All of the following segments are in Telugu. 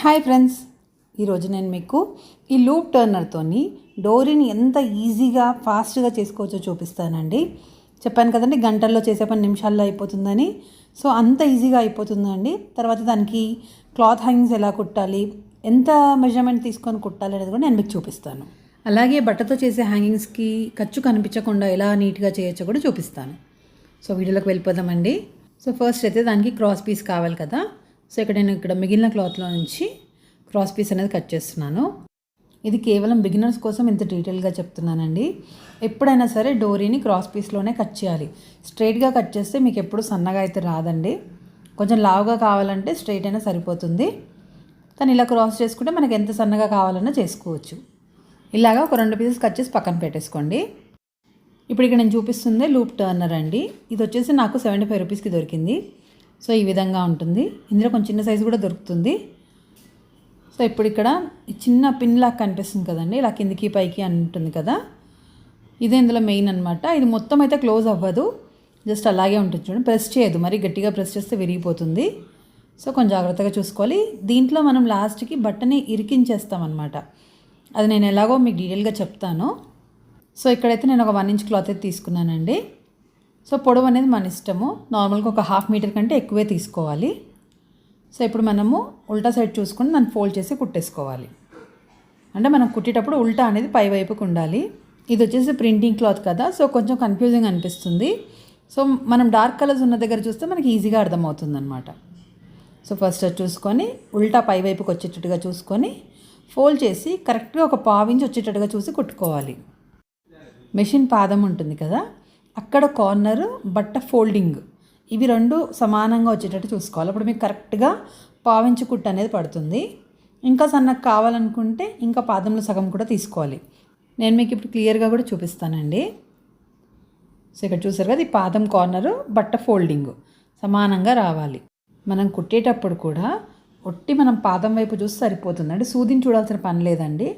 Hi friends. ఈరోజు నేను మీకు ఈ లూప్ టర్నర్తోని డోరీని ఎంత ఈజీగా ఫాస్ట్గా చేసుకోవచ్చో చూపిస్తానండి. చెప్పాను కదండి గంటల్లో చేసే పని నిమిషాల్లో అయిపోతుందని. సో అంత ఈజీగా అయిపోతుందండి. తర్వాత దానికి క్లాత్ హ్యాంగింగ్స్ ఎలా కుట్టాలి ఎంత మెజర్మెంట్ తీసుకొని కుట్టాలి అనేది కూడా నేను మీకు చూపిస్తాను. అలాగే బట్టతో చేసే హ్యాంగింగ్స్కి ఖర్చు కనిపించకుండా ఎలా నీట్గా చేయొచ్చో కూడా చూపిస్తాను. సో వీడియోలోకి వెళ్ళిపోదామండి. సో ఫస్ట్ అయితే దానికి క్రాస్ పీస్ కావాలి కదా. సో ఇక్కడ నేను ఇక్కడ మిగిలిన క్లాత్లో నుంచి క్రాస్ పీస్ అనేది కట్ చేస్తున్నాను. ఇది కేవలం బిగినర్స్ కోసం ఇంత డీటెయిల్గా చెప్తున్నానండి. ఎప్పుడైనా సరే డోరీని క్రాస్ పీస్లోనే కట్ చేయాలి. స్ట్రైట్గా కట్ చేస్తే మీకు ఎప్పుడు సన్నగా అయితే రాదండి. కొంచెం లావుగా కావాలంటే స్ట్రైట్ అయినా సరిపోతుంది. కానీ ఇలా క్రాస్ చేసుకుంటే మనకి ఎంత సన్నగా కావాలన్నా చేసుకోవచ్చు. ఇలాగా ఒక రెండు పీసెస్ కట్ చేసి పక్కన పెట్టేసుకోండి. ఇప్పుడు ఇక్కడ నేను చూపిస్తుంది లూప్ టర్నర్ అండి. ఇది వచ్చేసి నాకు సెవెంటీ ఫైవ్ రూపీస్కి దొరికింది. సో ఈ విధంగా ఉంటుంది. ఇందులో కొంచెం చిన్న సైజు కూడా దొరుకుతుంది. సో ఇప్పుడు ఇక్కడ చిన్న పిన్ లాగా కనిపిస్తుంది కదండి. ఇలా కిందికి పైకి అని ఉంటుంది కదా. ఇదే ఇందులో మెయిన్ అనమాట ఇది మొత్తం అయితే క్లోజ్ అవ్వదు. జస్ట్ అలాగే ఉంటుంది చూడండి. ప్రెస్ చేయదు. మరి గట్టిగా ప్రెస్ చేస్తే విరిగిపోతుంది. సో కొంచెం జాగ్రత్తగా చూసుకోవాలి. దీంట్లో మనం లాస్ట్కి బట్టని ఇరికించేస్తామన్నమాట అది నేను ఎలాగో మీకు డీటెయిల్గా చెప్తాను. సో ఇక్కడైతే నేను ఒక వన్ ఇంచ్ క్లాత్ అయితే తీసుకున్నానండి. సో పొడవు అనేది మన ఇష్టము. నార్మల్గా ఒక హాఫ్ మీటర్ కంటే ఎక్కువే తీసుకోవాలి. సో ఇప్పుడు మనము ఉల్టా సైడ్ చూసుకొని దాన్ని ఫోల్డ్ చేసి కుట్టేసుకోవాలి. అంటే మనం కుట్టేటప్పుడు ఉల్టా అనేది పై వైపుకు ఉండాలి. ఇది వచ్చేసి ప్రింటింగ్ క్లాత్ కదా. సో కొంచెం కన్ఫ్యూజింగ్ అనిపిస్తుంది. సో మనం డార్క్ కలర్స్ ఉన్న దగ్గర చూస్తే మనకి ఈజీగా అర్థమవుతుంది అనమాట సో ఫస్ట్ అది చూసుకొని ఉల్టా పై వైపుకి వచ్చేటట్టుగా చూసుకొని ఫోల్డ్ చేసి కరెక్ట్గా ఒక పావించి వచ్చేటట్టుగా చూసి కుట్టుకోవాలి. మెషిన్ పాదం ఉంటుంది కదా. అక్కడ కార్నర్ బట్ట ఫోల్డింగ్. ఇవి రెండు సమానంగా వచ్చేటట్టు చూసుకోవాలి. అప్పుడు మీకు కరెక్ట్గా పావించు కుట్టు అనేది పడుతుంది. ఇంకా సన్నకు కావాలనుకుంటే ఇంకా పాదంలో సగం కూడా తీసుకోవాలి. నేను మీకు ఇప్పుడు క్లియర్గా కూడా చూపిస్తానండి. సో ఇక్కడ చూసారు కదా ఈ పాదం కార్నరు బట్ట ఫోల్డింగ్ సమానంగా రావాలి. మనం కుట్టేటప్పుడు కూడా ఒట్టి మనం పాదం వైపు చూస్తే సరిపోతుంది అంటే సూదిని చూడాల్సిన పని లేదండి.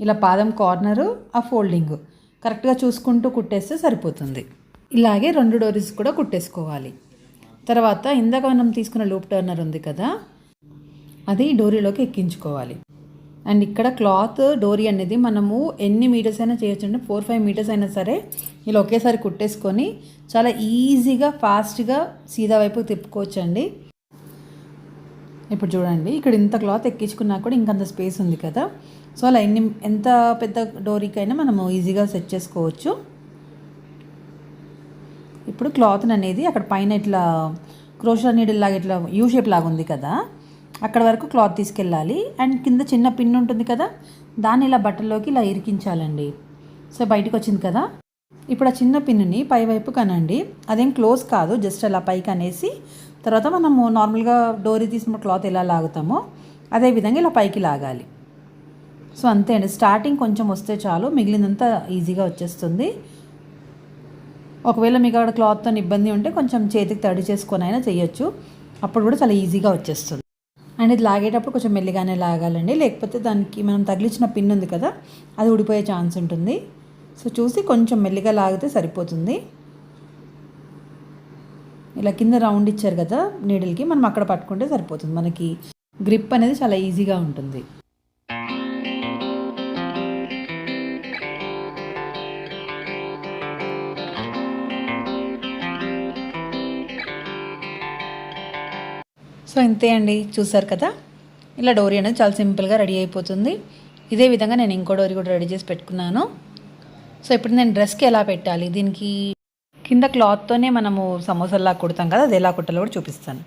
ఇలా పాదం కార్నరు ఆ ఫోల్డింగ్ కరెక్ట్గా చూసుకుంటూ కుట్టేస్తే సరిపోతుంది. ఇలాగే రెండు డోరీస్ కూడా కుట్టేసుకోవాలి. తర్వాత ఇందాక మనం తీసుకున్న లూప్ టర్నర్ ఉంది కదా అది డోరీలోకి ఎక్కించుకోవాలి. అండ్ ఇక్కడ క్లాత్ డోరీ అనేది మనము ఎన్ని మీటర్స్ అయినా చేయొచ్చు అంటే ఫోర్ ఫైవ్ మీటర్స్ అయినా సరే ఇలా ఒకేసారి కుట్టేసుకొని చాలా ఈజీగా ఫాస్ట్గా సీదా వైపు తిప్పుకోవచ్చండి. ఇప్పుడు చూడండి ఇక్కడ ఇంత క్లాత్ ఎక్కించుకున్నా కూడా ఇంకంత స్పేస్ ఉంది కదా. సో అలా ఎన్ని ఎంత పెద్ద డోరీకైనా మనము ఈజీగా సెట్ చేసుకోవచ్చు. ఇప్పుడు క్లాత్ని అనేది అక్కడ పైన ఇట్లా క్రోషా నీడిల్ లాగా ఇట్లా యూ షేప్ లాగా ఉంది కదా అక్కడ వరకు క్లాత్ తీసుకెళ్ళాలి. అండ్ కింద చిన్న పిన్ ఉంటుంది కదా దాన్ని ఇలా బట్టల్లోకి ఇలా ఇరికించాలండి. సో బయటకు వచ్చింది కదా. ఇప్పుడు ఆ చిన్న పిన్ని పై వైపు కనండి అదేం క్లోజ్ కాదు జస్ట్ అలా పైకి అనేసి తర్వాత మనము నార్మల్గా డోరీ తీసిన క్లాత్ ఎలా లాగుతామో అదే విధంగా ఇలా పైకి లాగాలి. సో అంతే అండి. స్టార్టింగ్ కొంచెం వస్తే చాలు మిగిలినంతా ఈజీగా వచ్చేస్తుంది. ఒకవేళ మీకు అక్కడ క్లాత్తో ఇబ్బంది ఉంటే కొంచెం చేతికి తడి చేసుకొని అయినా చేయొచ్చు. అప్పుడు కూడా చాలా ఈజీగా వచ్చేస్తుంది. అండ్ ఇది లాగేటప్పుడు కొంచెం మెల్లిగానే లాగాలండి. లేకపోతే దానికి మనం తగిలించిన పిన్ ఉంది కదా అది ఊడిపోయే ఛాన్స్ ఉంటుంది. సో చూసి కొంచెం మెల్లిగా లాగితే సరిపోతుంది. ఇలా కింద రౌండ్ ఇచ్చారు కదా నీడిల్కి మనం అక్కడ పట్టుకుంటే సరిపోతుంది. మనకి గ్రిప్ అనేది చాలా ఈజీగా ఉంటుంది. సో ఇంతే అండి చూసారు కదా? ఇలా డోరీ అనేది చాలా సింపుల్గా రెడీ అయిపోతుంది. ఇదే విధంగా నేను ఇంకో డోరీ కూడా రెడీ చేసి పెట్టుకున్నాను. సో ఇప్పుడు నేను డ్రెస్కి ఎలా పెట్టాలి? దీనికి కింద క్లాత్తోనే మనము సమోసాలా కుడతాం కదా అది ఎలా కుట్టాలో కూడా చూపిస్తాను.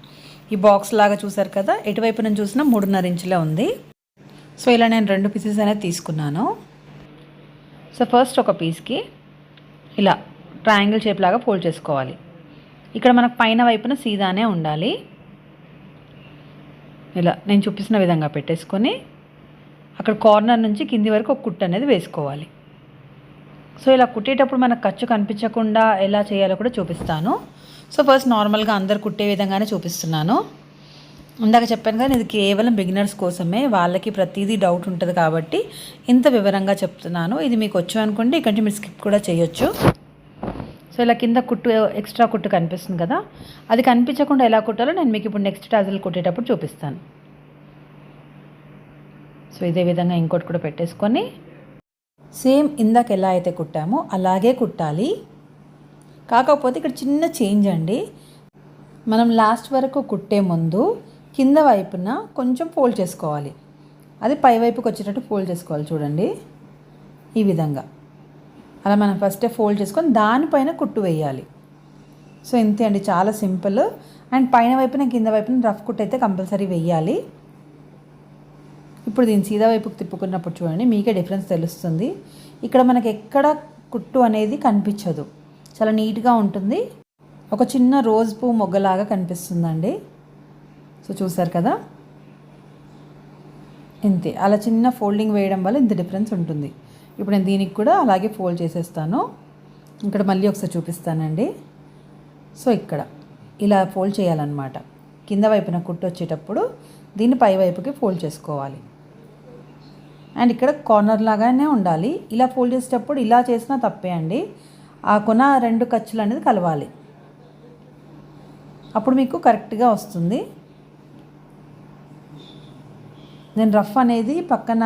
ఈ బాక్స్ లాగా చూసారు కదా ఎటువైపు నుంచి చూసినా మూడున్నర ఇంచులే ఉంది. సో ఇలా నేను రెండు పీసెస్ అనేది తీసుకున్నాను. సో ఫస్ట్ ఒక పీస్కి ఇలా ట్రయాంగిల్ షేప్ లాగా ఫోల్డ్ చేసుకోవాలి. ఇక్కడ మనకు పైన వైపున సీదానే ఉండాలి. ఇలా నేను చూపిస్తున్న విధంగా పెట్టేసుకొని అక్కడ కార్నర్ నుంచి కింది వరకు ఒక కుట్టు అనేది వేసుకోవాలి. సో ఇలా కుట్టేటప్పుడు మనకు ఖర్చు కనిపించకుండా ఎలా చేయాలో కూడా చూపిస్తాను. సో ఫస్ట్ నార్మల్గా అందరు కుట్టే విధంగానే చూపిస్తున్నాను. ఇందాక చెప్పాను కదా ఇది కేవలం బిగినర్స్ కోసమే. వాళ్ళకి ప్రతిదీ డౌట్ ఉంటుంది కాబట్టి ఇంత వివరంగా చెప్తున్నాను. ఇది మీకు వచ్చు అనుకోండి ఇక్కడి మీరు స్కిప్ కూడా చేయొచ్చు. సో ఇలా కింద కుట్టు ఎక్స్ట్రా కుట్టు కనిపిస్తుంది కదా? అది కనిపించకుండా ఎలా కుట్టాలో నేను మీకు ఇప్పుడు నెక్స్ట్ టాజిల్ కుట్టేటప్పుడు చూపిస్తాను. సో ఇదే విధంగా ఇంకోటి కూడా పెట్టేసుకొని. సేమ్ ఇందాక ఎలా అయితే కుట్టామో అలాగే కుట్టాలి. కాకపోతే ఇక్కడ చిన్న చేంజ్ అండి. మనం లాస్ట్ వరకు కుట్టే ముందు కింద వైపున కొంచెం ఫోల్డ్ చేసుకోవాలి. అది పై వైపుకి వచ్చేటట్టు ఫోల్డ్ చేసుకోవాలి చూడండి. ఈ విధంగా. అలా మనం ఫస్టే ఫోల్డ్ చేసుకొని దానిపైన కుట్టు వేయాలి. సో ఇంతే అండి. చాలా సింపుల్ అండ్ పైన వైపున కింద వైపున రఫ్ కుట్ అయితే కంపల్సరీ వేయాలి. ఇప్పుడు దీన్ని సీదా వైపుకు తిప్పుకున్నప్పుడు చూడండి. మీకే డిఫరెన్స్ తెలుస్తుంది. ఇక్కడ మనకి ఎక్కడ కుట్టు అనేది కనిపించదు. చాలా నీట్గా ఉంటుంది. ఒక చిన్న రోజ్ పువ్వు మొగ్గలాగా కనిపిస్తుందండి. సో చూసారు కదా? ఇంతే. అలా చిన్న ఫోల్డింగ్ వేయడం వల్ల ఇంత డిఫరెన్స్ ఉంటుంది. ఇప్పుడు నేను దీనికి కూడా అలాగే ఫోల్డ్ చేసేస్తాను. ఇక్కడ మళ్ళీ ఒకసారి చూపిస్తానండి. సో ఇక్కడ ఇలా ఫోల్డ్ చేయాలన్నమాట. కింద వైపున కుట్టు వచ్చేటప్పుడు దీన్ని పై వైపుకి ఫోల్డ్ చేసుకోవాలి. అండ్ ఇక్కడ కార్నర్ లాగానే ఉండాలి. ఇలా ఫోల్డ్ చేసేటప్పుడు ఇలా చేసినా తప్పే అండి. ఆ కొన రెండు ఖర్చులు అనేది కలవాలి. అప్పుడు మీకు కరెక్ట్గా వస్తుంది. నేను రఫ్ అనేది పక్కన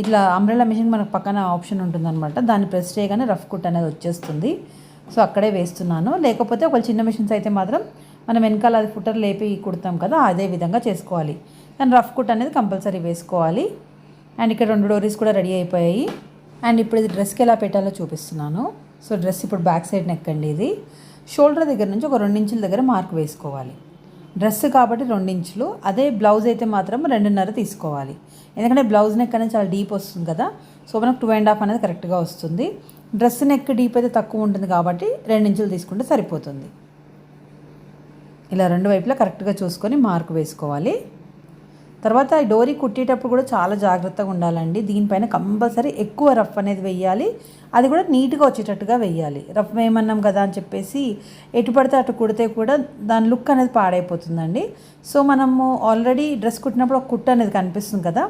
ఇట్లా అంబ్రెలా మిషన్ మనకు పక్కన ఆప్షన్ ఉంటుందన్నమాట. దాన్ని ప్రెస్ చేయగానే రఫ్ కుట్ అనేది వచ్చేస్తుంది. సో అక్కడే వేస్తున్నాను. లేకపోతే ఒక చిన్న మిషన్స్ అయితే మాత్రం మనం వెనకాల అది ఫుటర్ లేపి కుడతాం కదా అదే విధంగా చేసుకోవాలి. కానీ రఫ్ కుట్ అనేది కంపల్సరీ వేసుకోవాలి. అండ్ ఇక్కడ రెండు డోరీస్ కూడా రెడీ అయిపోయాయి. అండ్ ఇప్పుడు ఇది డ్రెస్కి ఎలా పెట్టాలో చూపిస్తున్నాను. సో డ్రెస్ ఇప్పుడు బ్యాక్ సైడ్ నెక్కండి ఇది. షోల్డర్ దగ్గర నుంచి ఒక రెండు ఇంచుల దగ్గర మార్క్ వేసుకోవాలి. డ్రెస్ కాబట్టి రెండించులు. అదే బ్లౌజ్ అయితే మాత్రం రెండున్నర తీసుకోవాలి. ఎందుకంటే బ్లౌజ్ నెక్ అనేది చాలా డీప్ వస్తుంది కదా. సో మనకు టూ అండ్ హాఫ్ అనేది కరెక్ట్గా వస్తుంది. డ్రెస్ నెక్ డీప్ అయితే తక్కువ ఉంటుంది కాబట్టి రెండించులు తీసుకుంటే సరిపోతుంది. ఇలా రెండు వైపులా కరెక్ట్గా చూసుకొని మార్క్ వేసుకోవాలి. తర్వాత ఈ డోరీ కుట్టేటప్పుడు కూడా చాలా జాగ్రత్తగా ఉండాలండి. దీనిపైన కంపల్సరీ ఎక్కువ రఫ్ అనేది వెయ్యాలి. అది కూడా నీట్గా వచ్చేటట్టుగా వెయ్యాలి. రఫ్ వేయమన్నాం కదా అని చెప్పేసి ఎటు పడితే అటు కుడితే కూడా దాని లుక్ అనేది పాడైపోతుందండి. సో మనము ఆల్రెడీ డ్రెస్ కుట్టినప్పుడు ఒక కుట్టు అనేది కనిపిస్తుంది కదా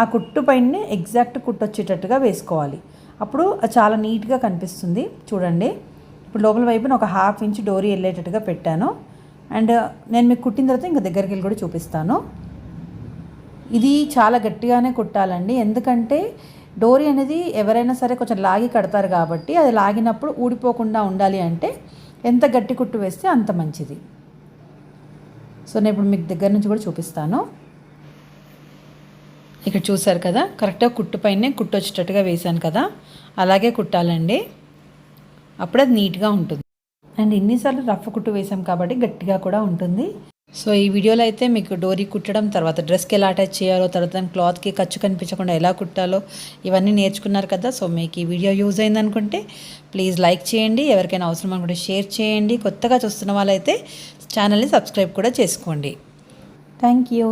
ఆ కుట్టు పైన ఎగ్జాక్ట్ కుట్టు వచ్చేటట్టుగా వేసుకోవాలి. అప్పుడు అది చాలా నీట్గా కనిపిస్తుంది. చూడండి. ఇప్పుడు లోపల వైపున ఒక హాఫ్ ఇంచ్ డోరీ వెళ్ళేటట్టుగా పెట్టాను. అండ్ నేను మీకు కుట్టిన తర్వాత ఇంకా దగ్గరికి వెళ్ళి కూడా చూపిస్తాను. ఇది చాలా గట్టిగానే కుట్టాలండి. ఎందుకంటే డోరీ అనేది ఎవరైనా సరే కొంచెం లాగి కడతారు కాబట్టి అది లాగినప్పుడు ఊడిపోకుండా ఉండాలి అంటే ఎంత గట్టి కుట్టు వేస్తే అంత మంచిది. సో నేను ఇప్పుడు మీకు దగ్గర నుంచి కూడా చూపిస్తాను. ఇక్కడ చూసారు కదా? కరెక్ట్గా కుట్టు పైనే కుట్టు వచ్చేటట్టుగా వేశాను కదా? అలాగే కుట్టాలండి. అప్పుడు అది నీట్గా ఉంటుంది. అండ్ ఇన్నిసార్లు రఫ్ కుట్టు వేసాం కాబట్టి గట్టిగా కూడా ఉంటుంది. సో ఈ వీడియోలో అయితే మీకు డోరీ కుట్టడం తర్వాత డ్రెస్కి ఎలా అటాచ్ చేయాలో తర్వాత క్లాత్కి ఖర్చు కనిపించకుండా ఎలా కుట్టాలో ఇవన్నీ నేర్చుకున్నారు కదా. సో మీకు ఈ వీడియో యూజ్ అయింది అనుకుంటే ప్లీజ్ లైక్ చేయండి. ఎవరికైనా అవసరం అనుకుంటే షేర్ చేయండి. కొత్తగా చూస్తున్న వాళ్ళైతే ఛానల్ని సబ్స్క్రైబ్ కూడా చేసుకోండి. Thank you.